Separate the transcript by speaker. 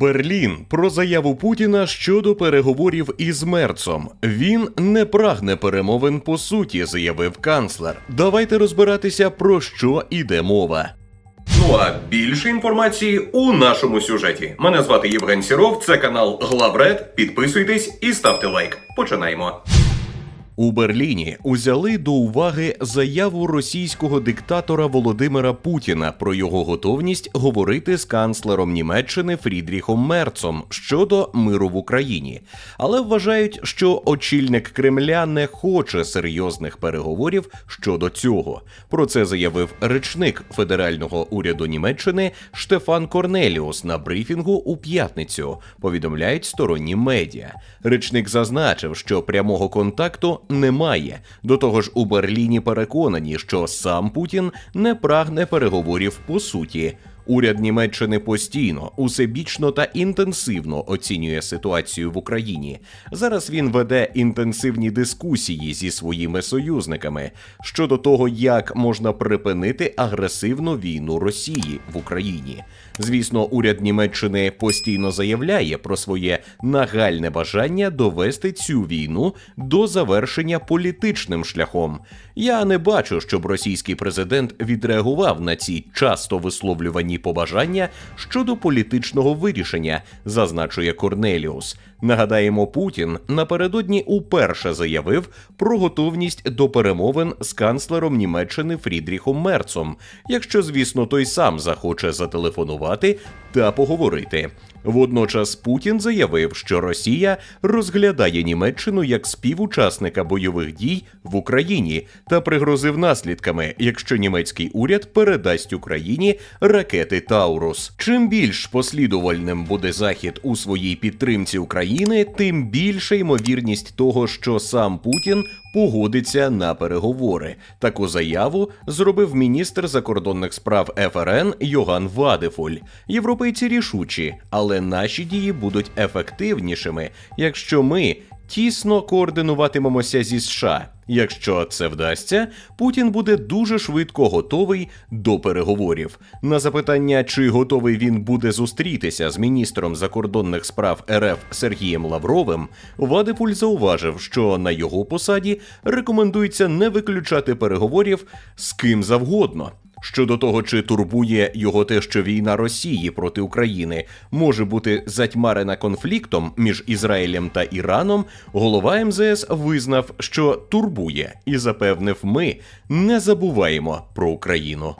Speaker 1: Берлін про заяву Путіна щодо переговорів із Мерцом. Він не прагне перемовин по суті, заявив канцлер. Давайте розбиратися про що іде мова.
Speaker 2: Ну а більше інформації у нашому сюжеті. Мене звати Євген Сіров, це канал Главред. Підписуйтесь і ставте лайк. Починаємо.
Speaker 1: У Берліні узяли до уваги заяву російського диктатора Володимира Путіна про його готовність говорити з канцлером Німеччини Фрідріхом Мерцом щодо миру в Україні, але вважають, що очільник Кремля не хоче серйозних переговорів щодо цього. Про це заявив речник федерального уряду Німеччини Штефан Корнеліус на брифінгу у п'ятницю. Повідомляють сторонні медіа. Речник зазначив, що прямого контакту немає. До того ж, у Берліні переконані, що сам Путін не прагне переговорів по суті. Уряд Німеччини постійно, усебічно та інтенсивно оцінює ситуацію в Україні. Зараз він веде інтенсивні дискусії зі своїми союзниками щодо того, як можна припинити агресивну війну Росії в Україні. Звісно, уряд Німеччини постійно заявляє про своє нагальне бажання довести цю війну до завершення політичним шляхом. Я не бачу, щоб російський президент відреагував на ці часто висловлювані побажання щодо політичного вирішення, зазначує Корнеліус. Нагадаємо, Путін напередодні уперше заявив про готовність до перемовин з канцлером Німеччини Фрідріхом Мерцом, якщо, звісно, той сам захоче зателефонувати та поговорити. Водночас Путін заявив, що Росія розглядає Німеччину як співучасника бойових дій в Україні та пригрозив наслідками, якщо німецький уряд передасть Україні ракети Таурус. Чим більш послідувальним буде захід у своїй підтримці України, тим більша ймовірність того, що сам Путін погодиться на переговори. Таку заяву зробив міністр закордонних справ ФРН Йоган Вадефуль. Європейці рішучі, але наші дії будуть ефективнішими, якщо ми тісно координуватимемося зі США. Якщо це вдасться, Путін буде дуже швидко готовий до переговорів. На запитання, чи готовий він буде зустрітися з міністром закордонних справ РФ Сергієм Лавровим, Вадипуль зауважив, що на його посаді рекомендується не виключати переговорів з ким завгодно. Щодо того, чи турбує його те, що війна Росії проти України може бути затьмарена конфліктом між Ізраїлем та Іраном, голова МЗС визнав, що турбує, і запевнив, ми не забуваємо про Україну.